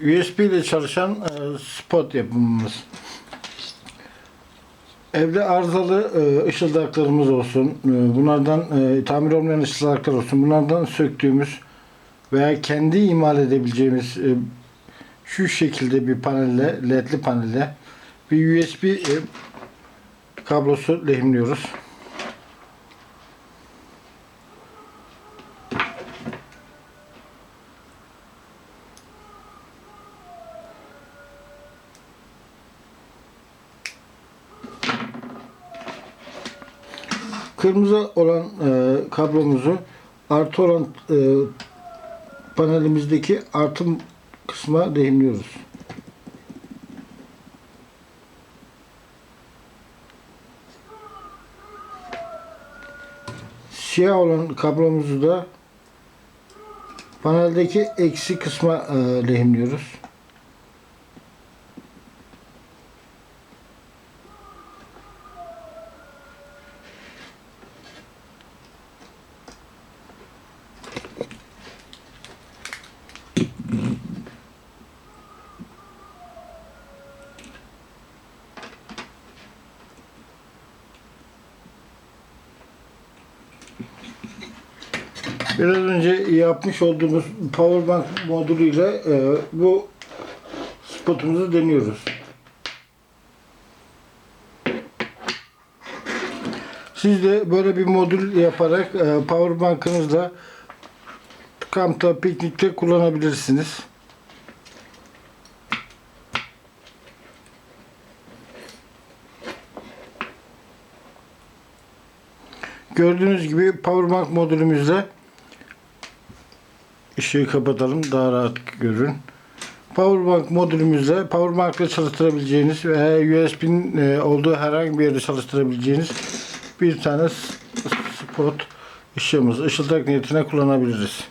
USB ile çalışan e, spot yapımımız. Evde arızalı e, ışıldaklarımız olsun, e, bunlardan e, tamir olmayan ışıldaklar olsun, bunlardan söktüğümüz veya kendi imal edebileceğimiz e, şu şekilde bir panelle, ledli panelle bir USB e, kablosu lehimliyoruz. Kırmızı olan e, kablomuzu artı olan e, panelimizdeki artı kısma lehimliyoruz. Siyah olan kablomuzu da paneldeki eksi kısma e, lehimliyoruz. Biraz önce yapmış olduğumuz powerbank modülüyle e, bu spotumuzu deniyoruz. Siz de böyle bir modül yaparak e, powerbankınızla kampta, piknikte kullanabilirsiniz. Gördüğünüz gibi powerbank modülümüzle ışığı kapatalım daha rahat görün. Powerbank modülümüzle powerbank ile çalıştırabileceğiniz veya USB'nin e, olduğu herhangi bir yerde çalıştırabileceğiniz bir tane spot ışığımız, ışıldak niyetine kullanabiliriz.